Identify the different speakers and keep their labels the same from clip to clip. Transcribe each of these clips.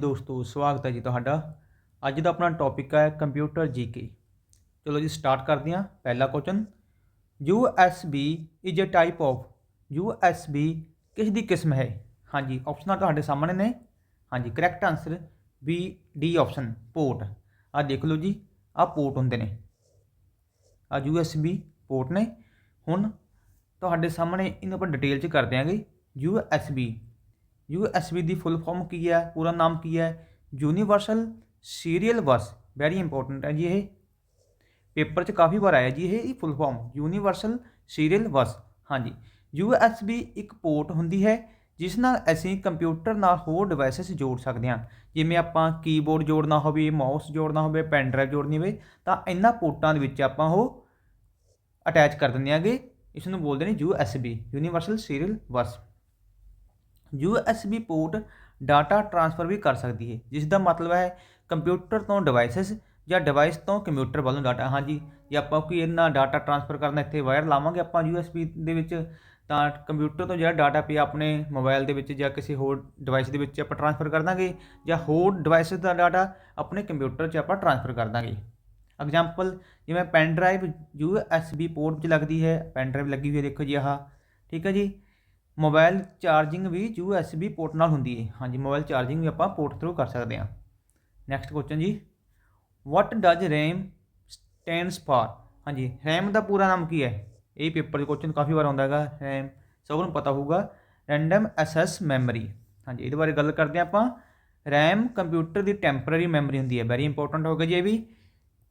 Speaker 1: ਦੋਸਤੋ, ਸਵਾਗਤ ਹੈ ਜੀ ਤੁਹਾਡਾ। ਅੱਜ ਦਾ ਆਪਣਾ ਟੌਪਿਕ ਹੈ ਕੰਪਿਊਟਰ ਜੀਕੇ ਚਲੋ ਜੀ ਸਟਾਰਟ ਕਰਦੇ ਹਾਂ। ਪਹਿਲਾ question USB is a type of USB ਕਿਸ ਦੀ ਕਿਸਮ ਹੈ? ਹਾਂਜੀ ਆਪਸ਼ਨਾਂ ਤੁਹਾਡੇ ਸਾਹਮਣੇ ਨੇ। ਹਾਂਜੀ correct answer B D option port ਆ ਦੇਖ ਲਓ ਜੀ ਆ ਪੋਰਟ ਹੁੰਦੇ ਨੇ। ਆ USB ਪੋਰਟ ਨੇ। ਹੁਣ ਤੁਹਾਡੇ ਸਾਹਮਣੇ ਇਹਨੂੰ ਆਪਾਂ ਡਿਟੇਲ ਚ ਕਰ ਦਿਆਂਗੇ USB USB ਦੀ ਫੁੱਲ ਫਾਰਮ ਕੀ ਹੈ, ਪੂਰਾ ਨਾਮ ਕੀ ਹੈ? Universal serial bus very important ਹੈ ਜੀ ਇਹ। ਪੇਪਰ 'ਚ ਕਾਫੀ ਵਾਰ ਆਇਆ ਜੀ ਇਹ full form, universal serial bus ਹਾਂਜੀ USB ਇੱਕ ਪੋਰਟ ਹੁੰਦੀ ਹੈ, ਜਿਸ ਨਾਲ ਅਸੀਂ ਕੰਪਿਊਟਰ ਨਾਲ ਹੋਰ ਡਿਵਾਈਸਸ ਜੋੜ ਸਕਦੇ ਹਾਂ। ਜਿਵੇਂ ਆਪਾਂ ਕੀਬੋਰਡ ਜੋੜਨਾ ਹੋਵੇ, ਮਾਊਸ ਜੋੜਨਾ ਹੋਵੇ, ਪੈਨ ਡਰਾਈਵ ਜੋੜਨੀ ਹੋਵੇ, ਤਾਂ ਇਹਨਾਂ ਪੋਰਟਾਂ ਦੇ ਵਿੱਚ ਆਪਾਂ ਉਹ ਅਟੈਚ ਕਰ ਦਿੰਦੇ ਆਂਗੇ ਇਸ ਨੂੰ ਬੋਲਦੇ ਨੇ USB universal serial bus U S B port data transfer ਵੀ ਕਰ ਸਕਦੀ ਹੈ, ਜਿਸ ਦਾ ਮਤਲਬ ਹੈ ਕੰਪਿਊਟਰ ਤੋਂ ਡਿਵਾਈਸਸ ਜਾਂ ਡਿਵਾਈਸ ਤੋਂ ਕੰਪਿਊਟਰ ਵੱਲੋਂ ਡਾਟਾ। ਹਾਂਜੀ, ਜੇ ਆਪਾਂ ਕੋਈ ਇਹਨਾਂ ਡਾਟਾ ਟਰਾਂਸਫਰ ਕਰਨਾ ਇੱਥੇ ਵਾਇਰ ਲਾਵਾਂਗੇ ਆਪਾਂ ਯੂ ਐੱਸ ਬੀ ਦੇ ਵਿੱਚ, ਤਾਂ ਕੰਪਿਊਟਰ ਤੋਂ ਜਿਹੜਾ ਡਾਟਾ ਪਿਆ ਆਪਣੇ ਮੋਬਾਈਲ ਦੇ ਵਿੱਚ ਜਾਂ ਕਿਸੇ ਹੋਰ ਡਿਵਾਈਸ ਦੇ ਵਿੱਚ ਆਪਾਂ ਟਰਾਂਸਫਰ ਕਰ ਦਾਂਗੇ, ਜਾਂ ਹੋਰ ਡਿਵਾਈਸਸ ਦਾ ਡਾਟਾ ਆਪਣੇ ਕੰਪਿਊਟਰ 'ਚ ਆਪਾਂ ਟਰਾਂਸਫਰ ਕਰ ਦਾਂਗੇ। ਐਗਜ਼ਾਮਪਲ, ਜਿਵੇਂ pen drive U S B port 'ਚ ਲੱਗਦੀ ਹੈ, ਪੈਨ ਡਰਾਈਵ ਲੱਗੀ ਹੋਈ ਹੈ, ਦੇਖੋ ਜੀ ਆਹ, ਠੀਕ ਹੈ ਜੀ। ਮੋਬਾਈਲ ਚਾਰਜਿੰਗ ਵੀ USB ਪੋਰਟ ਨਾਲ ਹੁੰਦੀ ਹੈ ਹਾਂਜੀ ਮੋਬਾਈਲ ਚਾਰਜਿੰਗ ਵੀ ਆਪਾਂ ਪੋਰਟ ਥਰੂ ਕਰ ਸਕਦੇ ਹਾਂ। ਨੈਕਸਟ ਕੁਐਸਚਨ ਜੀ। What does RAM stands for ਹਾਂਜੀ, RAM ਦਾ ਪੂਰਾ ਨਾਮ ਕੀ ਹੈ? ਇਹ ਪੇਪਰ ਦੇ ਕੁਐਸਚਨ ਕਾਫੀ ਵਾਰ ਆਉਂਦਾ ਹੈਗਾ। RAM ਸਭ ਨੂੰ ਪਤਾ ਹੋਊਗਾ। ਰੈਂਡਮ ਐਕਸੈਸ ਮੈਮਰੀ ਹਾਂਜੀ, ਇਹਦੇ ਬਾਰੇ ਗੱਲ ਕਰਦੇ ਹਾਂ ਆਪਾਂ। RAM ਕੰਪਿਊਟਰ ਦੀ ਟੈਂਪਰੇਰੀ ਮੈਮਰੀ ਹੁੰਦੀ ਹੈ। ਵੈਰੀ ਇੰਪੋਰਟੈਂਟ ਹੋਗਾ ਜੀ ਇਹ ਵੀ।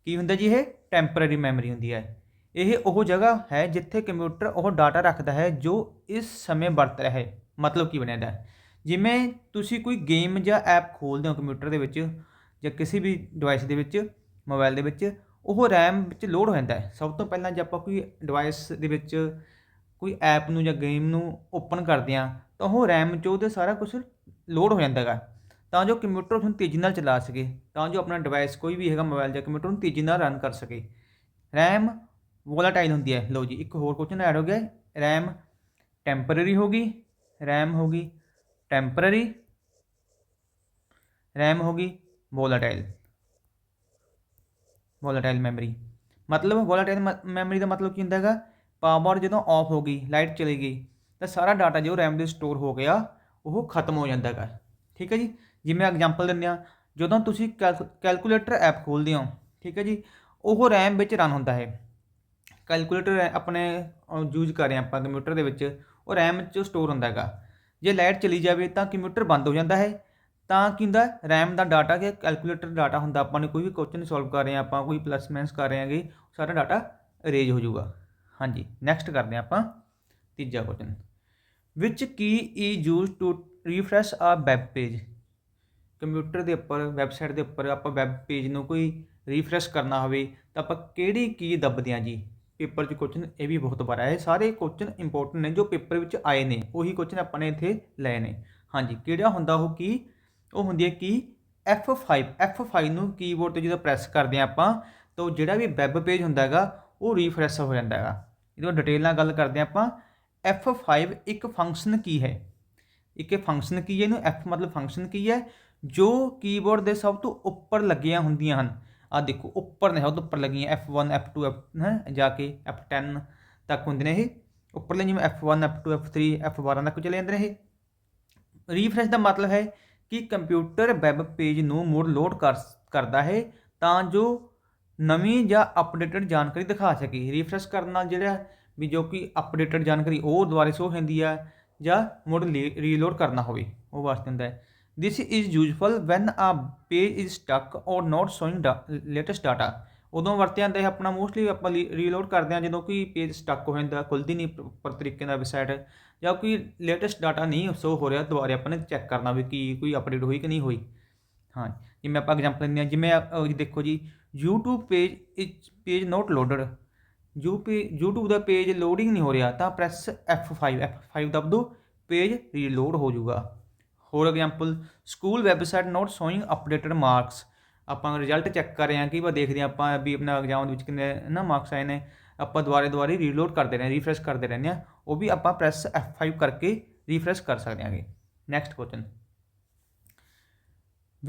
Speaker 1: ਕੀ ਹੁੰਦਾ ਜੀ ਇਹ? ਟੈਂਪਰੇਰੀ ਮੈਮਰੀ ਹੁੰਦੀ ਹੈ। ਇਹ ਉਹ ਜਗ੍ਹਾ ਹੈ ਜਿੱਥੇ ਕੰਪਿਊਟਰ ਉਹ ਡਾਟਾ ਰੱਖਦਾ ਹੈ ਜੋ ਇਸ ਸਮੇਂ ਵਰਤ ਰਿਹਾ ਹੈ। ਮਤਲਬ ਕੀ ਬਣਿਆ ਜਿਵੇਂ ਤੁਸੀਂ ਕੋਈ ਗੇਮ ਜਾਂ ਐਪ ਖੋਲਦੇ ਹੋ ਕੰਪਿਊਟਰ ਦੇ ਵਿੱਚ ਜਾਂ ਕਿਸੇ ਵੀ ਡਿਵਾਈਸ ਦੇ ਵਿੱਚ ਮੋਬਾਈਲ ਦੇ ਵਿੱਚ, ਉਹ RAM ਵਿੱਚ ਲੋਡ ਹੋ ਜਾਂਦਾ ਹੈ। ਸਭ ਤੋਂ ਪਹਿਲਾਂ ਜੇ ਆਪਾਂ ਕੋਈ ਡਿਵਾਈਸ ਦੇ ਵਿੱਚ ਕੋਈ ਐਪ ਨੂੰ ਜਾਂ ਗੇਮ ਨੂੰ ਓਪਨ ਕਰਦੇ ਆ ਤਾਂ ਉਹ RAM 'ਚ ਉਹਦੇ ਸਾਰਾ ਕੁਝ ਲੋਡ ਹੋ ਜਾਂਦਾ ਹੈਗਾ। ਤਾਂ ਜੋ ਕੰਪਿਊਟਰ ਉਸ ਨੂੰ ਤੇਜ਼ੀ ਨਾਲ ਚਲਾ ਸਕੇ, ਤਾਂ ਜੋ ਆਪਣਾ ਡਿਵਾਈਸ ਕੋਈ ਵੀ ਹੈਗਾ ਮੋਬਾਈਲ ਜਾਂ ਕੰਪਿਊਟਰ ਨੂੰ ਤੇਜ਼ੀ ਨਾਲ ਰਨ ਕਰ ਸਕੇ। RAM ਵੋਲਾਟਾਈਲ ਹੁੰਦੀ ਹੈ ਲਓ ਜੀ ਇੱਕ ਹੋਰ ਕੁਐਸਚਨ ਐਡ ਹੋ ਗਿਆ RAM ਟੈਂਪਰੇਰੀ ਹੋਗੀ RAM ਹੋਗੀ ਟੈਂਪਰੇਰੀ RAM ਹੋਗੀ ਵੋਲਾਟਾਈਲ ਵੋਲਾਟਾਈਲ ਮੈਮਰੀ ਮਤਲਬ ਵੋਲਾਟਾਈਲ ਮੈਮਰੀ ਦਾ ਮਤਲਬ ਕੀ ਹੁੰਦਾ ਹੈਗਾ ਪਾਵਰ ਜਦੋਂ ਆਫ ਹੋ ਗਈ ਲਾਈਟ ਚਲੀ ਗਈ ਤਾਂ ਸਾਰਾ ਡਾਟਾ ਜੋ RAM ਦੇ ਸਟੋਰ ਹੋ ਗਿਆ ਉਹ ਖਤਮ ਹੋ ਜਾਂਦਾ ਹੈਗਾ ਠੀਕ ਹੈ ਜੀ ਜਿਵੇਂ ਐਗਜ਼ਾਮਪਲ ਦਿੰਦੇ ਆ ਜਦੋਂ ਤੁਸੀਂ ਕੈਲਕੂਲੇਟਰ ਐਪ ਖੋਲਦੇ ਹੋ ਠੀਕ ਹੈ ਜੀ ਉਹ RAM ਵਿੱਚ ਰਨ ਹੁੰਦਾ ਹੈ ਕੈਲਕੂਲੇਟਰ ਆਪਣੇ ਯੂਜ਼ ਕਰ ਰਹੇ ਆਪਾਂ ਕੰਪਿਊਟਰ ਦੇ ਵਿੱਚ। ਉਹ RAM 'ਚ ਸਟੋਰ ਹੁੰਦਾ ਹੈਗਾ। ਜੇ ਲਾਈਟ ਚਲੀ ਜਾਵੇ ਤਾਂ ਕੰਪਿਊਟਰ ਬੰਦ ਹੋ ਜਾਂਦਾ ਹੈ। ਤਾਂ ਕੀ ਹੁੰਦਾ? RAM ਦਾ ਡਾਟਾ ਕਿ ਕੈਲਕੂਲੇਟਰ ਡਾਟਾ ਹੁੰਦਾ। ਆਪਾਂ ਨੇ ਕੋਈ ਵੀ ਕੁਐਸਚਨ ਸੋਲਵ ਕਰ ਰਹੇ ਆ ਆਪਾਂ ਕੋਈ ਪਲੱਸ ਮਾਈਨਸ ਕਰ ਰਹੇ ਆਗੇ ਸਾਰਾ ਡਾਟਾ ਅਰੇਂਜ ਹੋ ਜਾਊਗਾ। ਹਾਂਜੀ ਨੈਕਸਟ ਕਰਦੇ ਆ ਆਪਾਂ ਤੀਜਾ ਕੁਐਸਚਨ ਵਿਚ ਕੀ ਈ use to refresh a web page computer ਦੇ ਉੱਪਰ ਵੈਬਸਾਈਟ ਦੇ ਉੱਪਰ ਆਪਾਂ ਵੈਬ ਪੇਜ ਨੂੰ ਕੋਈ ਰੀਫਰੈਸ਼ ਕਰਨਾ ਹੋਵੇ, ਤਾਂ ਆਪਾਂ ਕਿਹੜੀ ਕੀ ਦੱਬਦੇ ਆ ਜੀ? ਪੇਪਰ 'ਚ ਕੁਐਸਚਨ ਇਹ ਵੀ ਬਹੁਤ ਵਾਰ ਆਏ। ਸਾਰੇ ਕੁਐਸਚਨ ਇੰਪੋਰਟੈਂਟ ਨੇ ਜੋ ਪੇਪਰ ਵਿੱਚ ਆਏ ਨੇ, ਉਹੀ ਕੁਐਸਚਨ ਆਪਾਂ ਨੇ ਇੱਥੇ ਲਏ ਨੇ। ਹਾਂਜੀ, ਕਿਹੜਾ ਹੁੰਦਾ ਉਹ ਕੀ? ਉਹ ਹੁੰਦੀ ਹੈ ਕੀ? F5 F5 ਨੂੰ ਕੀਬੋਰਡ ਤੇ ਜਦੋਂ ਪ੍ਰੈਸ ਕਰਦੇ ਆ ਆਪਾਂ, ਤਾਂ ਉਹ ਜਿਹੜਾ ਵੀ ਵੈਬ ਪੇਜ ਹੁੰਦਾ ਹੈਗਾ, ਉਹ ਰੀਫਰੈਸ਼ ਹੋ ਜਾਂਦਾ ਹੈਗਾ। ਇਹਦੋਂ ਡਿਟੇਲ ਨਾਲ ਗੱਲ ਕਰਦੇ ਆ ਆਪਾਂ। F5 ਇੱਕ ਫੰਕਸ਼ਨ ਕੀ ਹੈ? ਇੱਕ ਫੰਕਸ਼ਨ ਕੀ ਹੈ? ਇਹਨੂੰ F ਮਤਲਬ ਫੰਕਸ਼ਨ ਕੀ ਹੈ? ਜੋ ਕੀਬੋਰਡ ਦੇ ਸਭ ਤੋਂ ਉੱਪਰ ਲੱਗੀਆਂ ਹੁੰਦੀਆਂ ਹਨ। ਆ ਦੇਖੋ, ਉੱਪਰ ਨੇ ਸਭ ਉੱਪਰ ਲੱਗੀਆਂ F1 F2 F ਹੈ, ਜਾ ਕੇ F10 ਤੱਕ ਹੁੰਦੇ ਨੇ ਇਹ। ਉੱਪਰਲੇ ਜਿਵੇਂ F1 F2 F3 F12 ਤੱਕ ਚਲੇ ਜਾਂਦੇ ਨੇ ਇਹ। ਰੀਫਰੈਸ਼ ਦਾ ਮਤਲਬ ਹੈ ਕਿ ਕੰਪਿਊਟਰ ਵੈਬ ਪੇਜ ਨੂੰ ਮੁੜ ਲੋਡ ਕਰਦਾ ਹੈ ਤਾਂ ਜੋ ਨਵੀਂ ਜਾਂ ਅਪਡੇਟਡ ਜਾਣਕਾਰੀ ਦਿਖਾ ਸਕੇ। ਰੀਫਰੈਸ਼ ਕਰਨ ਨਾਲ ਜਿਹੜਾ ਵੀ ਜੋ ਕਿ ਅਪਡੇਟਡ ਜਾਣਕਾਰੀ ਉਹ ਦੁਬਾਰਾ ਸ਼ੋ ਹੁੰਦੀ ਆ ਜਾਂ ਮੁੜ ਰੀਲੋਡ ਕਰਨਾ ਹੋਵੇ। ਉਹ ਵਾਸਤੇ ਹੁੰਦਾ ਹੈ। This is useful when a page is stuck or not showing latest data. ਉਦੋਂ ਵਰਤਿਆ ਜਾਂਦਾ ਹੈ ਆਪਣਾ ਮੋਸਟਲੀ ਆਪਾਂ ਰੀਲੋਡ ਕਰਦੇ ਹਾਂ ਜਦੋਂ ਕੋਈ ਪੇਜ ਸਟਕ ਹੋ ਜਾਂਦਾ, ਖੁੱਲਦੀ ਨਹੀਂ ਪ੍ਰੋਪਰ ਤਰੀਕੇ ਨਾਲ ਵੈਬਸਾਈਟ ਜਾਂ ਕੋਈ ਲੇਟੈਸਟ ਡਾਟਾ ਨਹੀਂ ਸ਼ੋ ਹੋ ਰਿਹਾ, ਦੁਬਾਰੇ ਆਪਾਂ ਨੇ ਚੈੱਕ ਕਰਨਾ ਵੀ ਕੀ, ਕੋਈ ਅਪਡੇਟ ਹੋਈ ਕਿ ਨਹੀਂ ਹੋਈ। ਹਾਂ ਜਿਵੇਂ ਆਪਾਂ ਐਗਜ਼ਾਮਪਲ ਲੈਂਦੇ ਹਾਂ, ਜਿਵੇਂ ਦੇਖੋ ਜੀ, YouTube ਪੇਜ ਇਚ ਪੇਜ ਨੋਟ ਲੋਡਡ ਯੂ ਪੇ, YouTube ਦਾ ਪੇਜ ਲੋਡਿੰਗ ਨਹੀਂ ਹੋ ਰਿਹਾ, ਤਾਂ ਪ੍ਰੈਸ F5 F5 ਦਬ ਦੋ ਪੇਜ ਰੀਲੋਡ ਹੋ ਜਾਊਗਾ। ਹੋਰ example school website not showing updated marks ਆਪਾਂ ਰਿਜ਼ਲਟ ਚੈੱਕ ਕਰ ਰਹੇ ਹਾਂ ਕਿ ਵਾ ਦੇਖਦੇ ਹਾਂ ਆਪਾਂ ਵੀ ਆਪਣਾ ਐਗਜ਼ਾਮ ਦੇ ਵਿੱਚ ਕਿੰਨੇ ਨਾ ਮਾਰਕਸ ਆਏ ਨੇ, ਆਪਾਂ ਦੁਬਾਰੇ ਦੁਬਾਰੇ ਰੀਲੋਡ ਕਰਦੇ ਰਹਿੰਦੇ ਰੀਫਰੈਸ਼ ਕਰਦੇ ਰਹਿੰਦੇ ਆ ਉਹ ਵੀ ਆਪਾਂ ਪ੍ਰੈਸ F5 ਕਰਕੇ ਰੀਫਰੈਸ਼ ਕਰ ਸਕਦੇ ਹਾਂਗੇ। Next question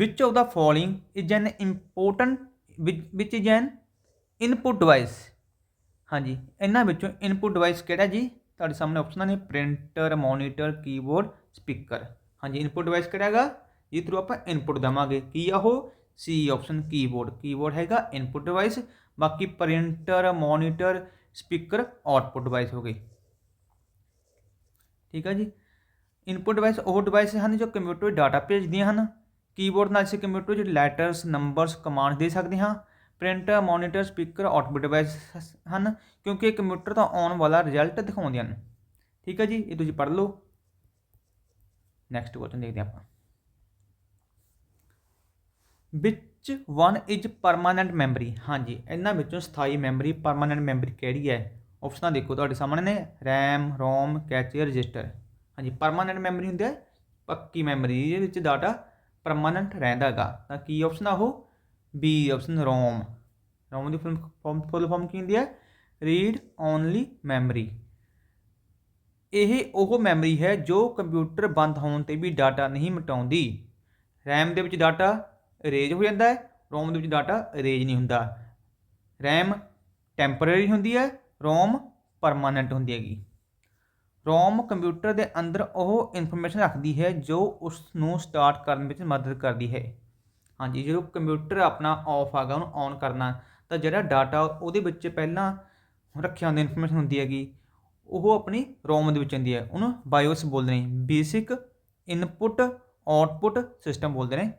Speaker 1: which of the following is an important which which is an input device? ਹਾਂਜੀ, ਇਹਨਾਂ ਵਿੱਚੋਂ ਇਨਪੁਟ ਡਿਵਾਈਸ ਕਿਹੜਾ ਜੀ? ਤੁਹਾਡੇ ਸਾਹਮਣੇ ਆਪਸ਼ਨਾਂ ਨੇ ਪ੍ਰਿੰਟਰ ਮੋਨੀਟਰ ਕੀਬੋਰਡ ਸਪੀਕਰ ਹਾਂਜੀ ਇਨਪੁਟ ਡਿਵਾਈਸ ਕਿਹੜਾ ਹੈਗਾ ਜਿਸ ਥਰੂ ਆਪਾਂ ਇਨਪੁਟ ਦੇਵਾਂਗੇ ਕੀ ਆ ਉਹ ਸੀ ਆਪਸ਼ਨ ਕੀਬੋਰਡ ਕੀਬੋਰਡ ਹੈਗਾ ਇਨਪੁਟ ਡਿਵਾਈਸ ਬਾਕੀ printer monitor speaker output device ਹੋ ਗਏ ਠੀਕ ਆ ਜੀ ਇਨਪੁਟ ਡਿਵਾਈਸ ਉਹ ਡਿਵਾਈਸ ਹਨ ਜੋ ਕੰਪਿਊਟਰ ਵਿੱਚ ਡਾਟਾ ਭੇਜਦੀਆਂ ਹਨ ਕੀਬੋਰਡ ਨਾਲ ਅਸੀਂ ਕੰਪਿਊਟਰ ਵਿੱਚ ਲੈਟਰਸ ਨੰਬਰਸ ਕਮਾਂਡ ਦੇ ਸਕਦੇ ਹਾਂ printer monitor speaker output device ਹਨ ਕਿਉਂਕਿ ਇਹ ਕੰਪਿਊਟਰ ਤੋਂ ਆਉਣ ਵਾਲਾ ਰਿਜ਼ਲਟ ਦਿਖਾਉਂਦੇ ਹਨ ਠੀਕ ਹੈ ਜੀ ਇਹ ਤੁਸੀਂ ਪੜ੍ਹ ਲਓ ਨੈਕਸਟ ਕੁਐਸਚਨ ਦੇਖਦੇ ਹਾਂ ਆਪਾਂ। ਵਿੱਚ ਵਨ ਇਜ਼ ਪਰਮਾਨੈਂਟ ਮੈਮਰੀ ਹਾਂਜੀ, ਇਹਨਾਂ ਵਿੱਚੋਂ ਸਥਾਈ ਮੈਮਰੀ ਪਰਮਾਨੈਂਟ ਮੈਮਰੀ ਕਿਹੜੀ ਹੈ? ਆਪਸ਼ਨਾਂ ਦੇਖੋ, ਤੁਹਾਡੇ ਸਾਹਮਣੇ ਨੇ RAM, ROM ਕੈਚੇ ਰਜਿਸਟਰ ਹਾਂਜੀ ਪਰਮਾਨੈਂਟ ਮੈਮਰੀ ਹੁੰਦੀ ਹੈ, ਪੱਕੀ ਮੈਮਰੀ ਜਿਹਦੇ ਵਿੱਚ ਡਾਟਾ ਪਰਮਾਨੈਂਟ ਰਹਿੰਦਾ ਹੈਗਾ। ਤਾਂ ਕੀ ਆਪਸ਼ਨ ਆ ਉਹ? ਬੀ ਆਪਸ਼ਨ ROM ROM ਦੀ ਫੁੱਲ ਫਾਰਮ ਫੁੱਲ ਫਾਰਮ ਕੀ ਹੁੰਦੀ ਹੈ? ਰੀਡ ਓਨਲੀ ਮੈਮਰੀ ਇਹ ਉਹ ਮੈਮਰੀ ਹੈ ਜੋ ਕੰਪਿਊਟਰ ਬੰਦ ਹੋਣ ਤੇ ਵੀ ਡਾਟਾ ਨਹੀਂ ਮਿਟਾਉਂਦੀ। RAM ਦੇ ਵਿੱਚ ਡਾਟਾ ਅਰੇਂਜ ਹੋ ਜਾਂਦਾ ਹੈ, ROM ਦੇ ਵਿੱਚ ਡਾਟਾ ਅਰੇਂਜ ਨਹੀਂ ਹੁੰਦਾ। RAM ਟੈਂਪਰੇਰੀ ਹੁੰਦੀ ਹੈ, ROM ਪਰਮਾਨੈਂਟ ਹੁੰਦੀ ਹੈਗੀ। ROM ਕੰਪਿਊਟਰ ਦੇ ਅੰਦਰ ਉਹ ਇਨਫੋਰਮੇਸ਼ਨ ਰੱਖਦੀ ਹੈ ਜੋ ਉਸ ਨੂੰ ਸਟਾਰਟ ਕਰਨ ਵਿੱਚ ਮਦਦ ਕਰਦੀ ਹੈ। ਹਾਂਜੀ, ਜਦੋਂ ਕੰਪਿਊਟਰ ਆਪਣਾ ਆਫ ਆਗਾ ਉਹਨੂੰ ਔਨ ਕਰਨਾ, ਤਾਂ ਜਿਹੜਾ ਡਾਟਾ ਉਹਦੇ ਵਿੱਚ ਪਹਿਲਾਂ ਰੱਖਿਆ ਹੁੰਦਾ ਇਨਫੋਰਮੇਸ਼ਨ ਹੁੰਦੀ ਹੈਗੀ ਉਹ ਆਪਣੀ ਰੋਮ ਦੇ ਵਿੱਚ ਹੁੰਦੀ ਹੈ। ਉਹਨੂੰ ਬਾਇਓਸ ਬੋਲਦੇ ਨੇ। ਬੇਸਿਕ ਇਨਪੁੱਟ ਆਉਟਪੁੱਟ ਸਿਸਟਮ ਬੋਲਦੇ ਨੇ।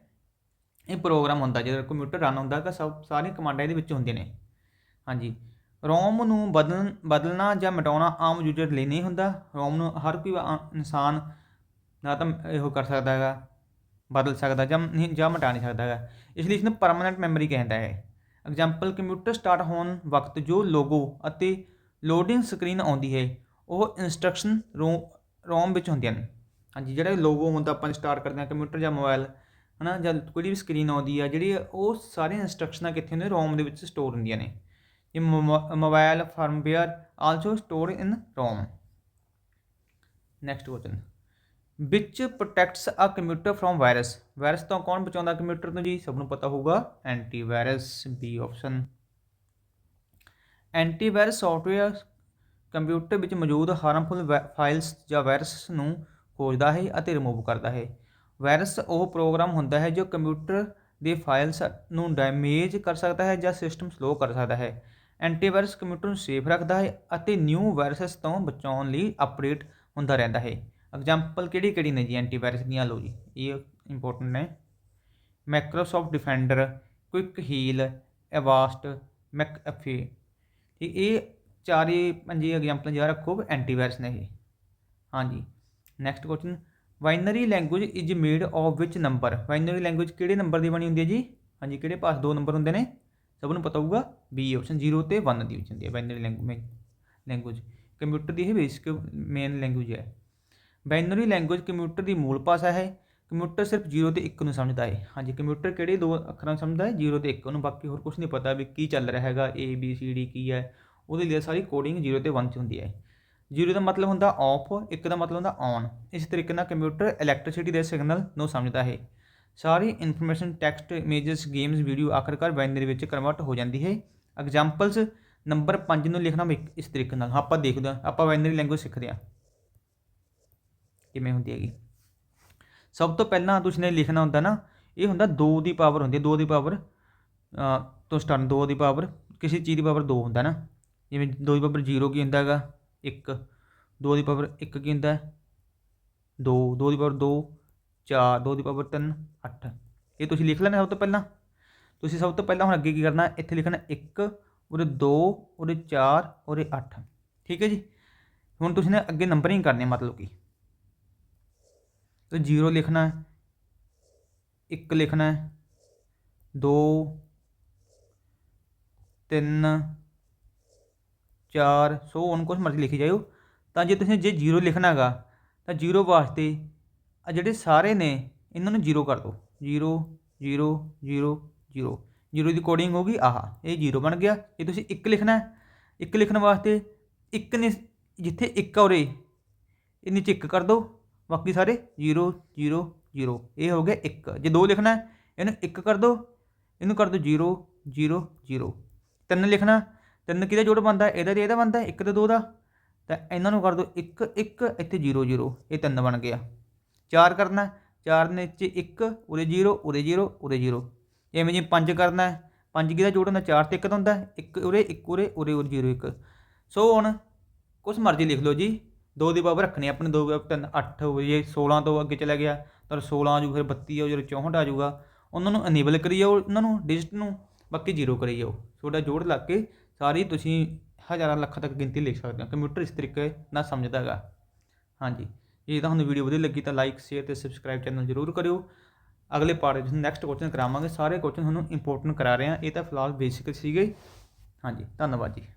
Speaker 1: ਇਹ ਪ੍ਰੋਗਰਾਮ ਹੁੰਦਾ ਜਦੋਂ ਕੰਪਿਊਟਰ ਰਨ ਹੁੰਦਾ, ਤਾਂ ਸਭ ਸਾਰੀਆਂ ਕਮਾਂਡਾਂ ਇਹਦੇ ਵਿੱਚ ਹੁੰਦੀਆਂ ਨੇ। ਹਾਂਜੀ। ਰੋਮ ਨੂੰ ਬਦਲਣ, ਬਦਲਣਾ ਜਾਂ ਮਿਟਾਉਣਾ ਆਮ ਯੂਜ਼ਰ ਲਈ ਨਹੀਂ ਹੁੰਦਾ। ਰੋਮ ਨੂੰ ਹਰ ਕੋਈ ਆ- ਇਨਸਾਨ ਨਾ ਤਾਂ ਇਹੋ ਕਰ ਸਕਦਾ ਹੈਗਾ, ਬਦਲ ਸਕਦਾ ਜਾਂ ਨਹੀਂ, ਜਾਂ ਮਿਟਾ ਨਹੀਂ ਸਕਦਾ ਹੈਗਾ। ਇਸ ਲਈ ਇਸ ਨੂੰ ਪਰਮਾਨੈਂਟ ਮੈਮਰੀ ਕਹਿੰਦਾ ਹੈ। ਐਗਜ਼ਾਮਪਲ ਕੰਪਿਊਟਰ ਸਟਾਰਟ ਹੋਣ ਵਕਤ ਜੋ ਲੋਗੋ ਅਤੇ ਲੋਡਿੰਗ ਸਕਰੀਨ ਆਉਂਦੀ ਹੈ, ਉਹ ਇਨਸਟਰਕਸ਼ਨ ਰੋਮ ਵਿੱਚ ਹੁੰਦੀਆਂ ਨੇ। ਹਾਂਜੀ, ਜਿਹੜਾ ਲੋਗੋ ਹੁੰਦਾ, ਆਪਾਂ ਸਟਾਰਟ ਕਰਦੇ ਹਾਂ ਕੰਪਿਊਟਰ ਜਾਂ ਮੋਬਾਈਲ ਹਨਾ, ਜਾਂ ਕੋਈ ਵੀ ਸਕਰੀਨ ਆਉਂਦੀ ਆ, ਜਿਹੜੀ ਉਹ ਸਾਰੇ ਇਨਸਟਰਕਸ਼ਨਾਂ ਕਿੱਥੇ ਹੁੰਦੀਆਂ ਰੋਮ ਦੇ ਵਿੱਚ ਸਟੋਰ ਹੁੰਦੀਆਂ ਨੇ। ਇਹ mobile firmware also store in ROM next question ਵਿੱਚ protects a computer from virus virus ਤੋਂ ਕੌਣ ਬਚਾਉਂਦਾ ਕੰਪਿਊਟਰ ਤੋਂ ਜੀ? ਸਭ ਨੂੰ ਪਤਾ ਹੋਊਗਾ antivirus B option antivirus software computer ਵਿੱਚ ਮੌਜੂਦ ਹਾਰਮਫੁਲ ਫਾਈਲਸ ਜਾਂ ਵਾਇਰਸ ਨੂੰ ਖੋਜਦਾ ਹੈ ਅਤੇ ਰਿਮੂਵ ਕਰਦਾ ਹੈ। ਵਾਇਰਸ ਉਹ ਪ੍ਰੋਗਰਾਮ ਹੁੰਦਾ ਹੈ ਜੋ ਕੰਪਿਊਟਰ ਦੇ ਫਾਈਲਸ ਨੂੰ ਡੈਮੇਜ ਕਰ ਸਕਦਾ ਹੈ ਜਾਂ ਸਿਸਟਮ ਸਲੋ ਕਰ ਸਕਦਾ ਹੈ। ਐਂਟੀਵਾਇਰਸ ਕੰਪਿਊਟਰ ਨੂੰ ਸੇਫ ਰੱਖਦਾ ਹੈ ਅਤੇ ਨਿਊ ਵਾਇਰਸਸ ਤੋਂ ਬਚਾਉਣ ਲਈ ਅਪਡੇਟ ਹੁੰਦਾ ਰਹਿੰਦਾ ਹੈ। ਐਗਜ਼ਾਮਪਲ ਕਿਹੜੀ ਕਿਹੜੀ ਨੇ ਜੀ ਐਂਟੀਵਾਇਰਸ ਦੀਆਂ? ਲੋ ਜੀ, ਇਹ ਇੰਪੋਰਟੈਂਟ ਨੇ। Microsoft Defender Quick Heal Avast McAfee ਠੀਕ ਇਹ ਚਾਰੇ ਪੰਜੇ ਐਗਜ਼ਾਮਪਲ ਯਾਦ ਰੱਖੋ ਐਂਟੀਵਾਇਰਸ ਨੇ ਇਹ। ਹਾਂਜੀ। Next question binary language is made of which number binary language ਕਿਹੜੇ ਨੰਬਰ ਦੀ ਬਣੀ ਹੁੰਦੀ ਹੈ ਜੀ? ਹਾਂਜੀ, ਕਿਹੜੇ ਪਾਸ ਦੋ ਨੰਬਰ ਹੁੰਦੇ ਨੇ? ਸਭ ਨੂੰ ਪਤਾ ਹੋਊਗਾ ਬੀ ਆਪਸ਼ਨ 0 ਤੇ 1 ਦੀ ਵਿੱਚ ਹੁੰਦੀ ਹੈ ਬਾਈਨਰੀ ਲੈਂਗੁਏਜ ਲੈਂਗੁਏਜ ਕੰਪਿਊਟਰ ਦੀ ਇਹ ਬੇਸਿਕ ਮੇਨ ਲੈਂਗੁਏਜ ਹੈ। ਬਾਈਨਰੀ ਲੈਂਗੁਏਜ ਕੰਪਿਊਟਰ ਦੀ ਮੂਲ ਭਾਸ਼ਾ ਹੈ। ਕੰਪਿਊਟਰ ਸਿਰਫ 0 ਤੇ 1 ਨੂੰ ਸਮਝਦਾ ਹੈ ਹਾਂਜੀ, ਕੰਪਿਊਟਰ ਕਿਹੜੇ ਦੋ ਅੱਖਰਾਂ ਨੂੰ ਸਮਝਦਾ ਹੈ 0 ਤੇ 1 ਉਹਨੂੰ ਬਾਕੀ ਹੋਰ ਕੁਝ ਨਹੀਂ ਪਤਾ ਵੀ ਕੀ ਚੱਲ ਰਿਹਾ ਹੈਗਾ, A, B, C, D ਕੀ ਹੈ। ਉਹਦੇ ਲਈ ਸਾਰੀ ਕੋਡਿੰਗ 0 ਤੇ 1 ਚ ਹੁੰਦੀ ਹੈ। 0 ਦਾ ਮਤਲਬ ਹੁੰਦਾ ਆਫ 1 ਦਾ ਮਤਲਬ ਹੁੰਦਾ ਔਨ ਇਸ ਤਰੀਕੇ ਨਾਲ ਕੰਪਿਊਟਰ ਇਲੈਕਟ੍ਰਿਸਿਟੀ ਦੇ ਸਿਗਨਲ ਨੂੰ ਸਮਝਦਾ ਹੈ। ਸਾਰੀ information text images games video ਆਖਰਕਾਰ ਬਾਈਨਰੀ ਵਿੱਚ ਕਨਵਰਟ ਹੋ ਜਾਂਦੀ ਹੈ। ਐਗਜ਼ਾਮਪਲਸ ਨੰਬਰ 5 ਨੂੰ ਲਿਖਣਾ ਇਸ ਤਰੀਕੇ ਨਾਲ। ਆਪਾਂ ਦੇਖਦੇ ਹਾਂ, ਆਪਾਂ ਬਾਈਨਰੀ ਲੈਂਗੁਏਜ ਸਿੱਖਦੇ ਹਾਂ। ਕਿਵੇਂ ਹੁੰਦੀ ਹੈਗੀ। ਸਭ ਤੋਂ ਪਹਿਲਾਂ ਤੁਸੀਂ ਨੇ ਲਿਖਣਾ ਹੁੰਦਾ ਨਾ, ਇਹ ਹੁੰਦਾ 2 ਦੀ ਪਾਵਰ ਹੁੰਦੀ ਹੈ 2 ਦੀ ਪਾਵਰ ਤੋਂ ਸਟਾਰਟ 2 ਦੀ ਪਾਵਰ ਕਿਸੇ ਚੀਜ਼ ਦੀ ਪਾਵਰ 2 ਹੁੰਦਾ ਨਾ। ਜਿਵੇਂ 2 ਦੀ ਪਾਵਰ 0 ਕੀ ਹੁੰਦਾ ਹੈਗਾ? 1 2 ਦੀ ਪਾਵਰ 1 ਕੀ ਹੁੰਦਾ 2 2 ਦੀ ਪਾਵਰ 2 4 2 ਦੀ ਪਾਵਰ 3 8 ਇਹ ਤੁਸੀਂ ਲਿਖ ਲੈਣਾ ਸਭ ਤੋਂ ਪਹਿਲਾਂ। ਤੁਸੀਂ ਸਭ ਤੋਂ ਪਹਿਲਾਂ ਹੁਣ ਅੱਗੇ ਕੀ ਕਰਨਾ, ਇੱਥੇ ਲਿਖਣਾ 1 ਉਹਦੇ 2 ਉਹਦੇ 4 ਉਹਦੇ 8 ਠੀਕ ਹੈ ਜੀ? ਹੁਣ ਤੁਸੀਂ ਨੇ ਅੱਗੇ ਨੰਬਰਿੰਗ ਕਰਨੀ ਹੈ ਮਤਲਬ ਕਿ। तो जीरो लिखना है एक लिखना है दो ਤਿੰਨ ਚਾਰ ਸੋ ਹੁਣ ਕੁਛ ਮਰਜ਼ੀ ਲਿਖੀ ਜਾਇਓ ਤਾਂ ਜੇ ਤੁਸੀਂ ਜੇ ਜ਼ੀਰੋ ਲਿਖਣਾ ਹੈਗਾ ਤਾਂ ਜ਼ੀਰੋ ਵਾਸਤੇ ਆ ਜਿਹੜੇ ਸਾਰੇ ਨੇ ਇਹਨਾਂ ਨੂੰ ਜ਼ੀਰੋ ਕਰ ਦਿਓ zero zero zero zero zero ਦੀ ਕੋਡਿੰਗ ਹੋਗੀ ਆਹ ਇਹ ਜ਼ੀਰੋ ਬਣ ਗਿਆ ਜੇ ਤੁਸੀਂ ਇੱਕ ਲਿਖਣਾ ਹੈ ਇੱਕ ਲਿਖਣ ਵਾਸਤੇ ਇੱਕ ਨੇ ਜਿੱਥੇ ਇੱਕ ਆ ਉਰੇ ਇਹ ਨੀਚੇ ਇੱਕ ਕਰ ਦਿਓ ਬਾਕੀ ਸਾਰੇ 0 0 0 ਇਹ ਹੋ ਗਿਆ 1 ਜੇ 2 ਲਿਖਣਾ ਇਹਨੂੰ 1 ਕਰ ਦਿਓ ਇਹਨੂੰ ਕਰ ਦਿਓ 0 0 0 ਤਿੰਨ ਲਿਖਣਾ, ਤਿੰਨ ਕਿਹਦਾ ਜੋੜ ਬਣਦਾ ਇਹਦਾ ਤੇ ਇਹਦਾ ਬਣਦਾ 1 ਤੇ 2 ਦਾ। ਤਾਂ ਇਹਨਾਂ ਨੂੰ ਕਰ ਦਿਓ 1 1 ਇੱਥੇ 0 0 ਇਹ ਤਿੰਨ ਬਣ ਗਿਆ। 4 ਕਰਨਾ 4 ਨੇ ਚ 1 ਉਰੇ 0 ਉਰੇ 0 ਉਰੇ 0 ਐਵੇਂ ਜੀ 5 ਕਰਨਾ 5 ਕਿਹਦਾ ਜੋੜ ਹੁੰਦਾ? 4 ਤੇ 1 ਦਾ ਹੁੰਦਾ 1 ਉਰੇ 1 ਉਰੇ ਉਰੇ ਉਰੇ 0 1 ਸੋ ਹੁਣ ਕੁਛ ਮਰਜ਼ੀ ਲਿਖ ਲਓ ਜੀ। 2 ਦੀ ਪਾਵਰ ਰੱਖਣੀ ਆਪਣੇ 2 3 8 ਹੋ ਜੇ 16 ਤੋਂ ਅੱਗੇ ਚਲਾ ਗਿਆ, ਤਾਂ 16 ਆ ਜੂ ਫਿਰ 32 ਆ ਜੂ 64 ਆ ਜੂਗਾ ਉਹਨਾਂ ਨੂੰ ਅਨੇਬਲ ਕਰੀ ਜਾਓ ਉਹਨਾਂ ਨੂੰ ਡਿਜਿਟ ਨੂੰ ਬਾਕੀ ਜ਼ੀਰੋ ਕਰੀ ਜਾਓ ਤੁਹਾਡਾ ਜੋੜ ਲੱਗ ਕੇ ਸਾਰੀ ਤੁਸੀਂ ਹਜ਼ਾਰਾਂ ਲੱਖਾਂ ਤੱਕ ਗਿਣਤੀ ਲਿਖ ਸਕਦੇ ਹੋ। ਕੰਪਿਊਟਰ ਇਸ ਤਰੀਕੇ ਨਾਲ ਸਮਝਦਾ ਹੈਗਾ। ਹਾਂਜੀ, ਜੇ ਤਾਂ ਤੁਹਾਨੂੰ ਵੀਡੀਓ ਵਧੀਆ ਲੱਗੀ ਤਾਂ ਲਾਈਕ ਸ਼ੇਅਰ ਤੇ ਸਬਸਕ੍ਰਾਈਬ ਚੈਨਲ ਜ਼ਰੂਰ ਕਰਿਓ। ਅਗਲੇ ਪਾਰਟ ਵਿੱਚ ਨੈਕਸਟ ਕੁਐਸਚਨ ਕਰਾਵਾਂਗੇ। ਸਾਰੇ ਕੁਐਸਚਨ ਤੁਹਾਨੂੰ ਇੰਪੋਰਟੈਂਟ ਕਰਾ ਰਹੇ ਹਾਂ ਇਹ ਤਾਂ ਫਿਲਹਾਲ ਬੇਸਿਕ ਸੀਗੇ। ਹਾਂਜੀ, ਧੰਨਵਾਦ ਜੀ।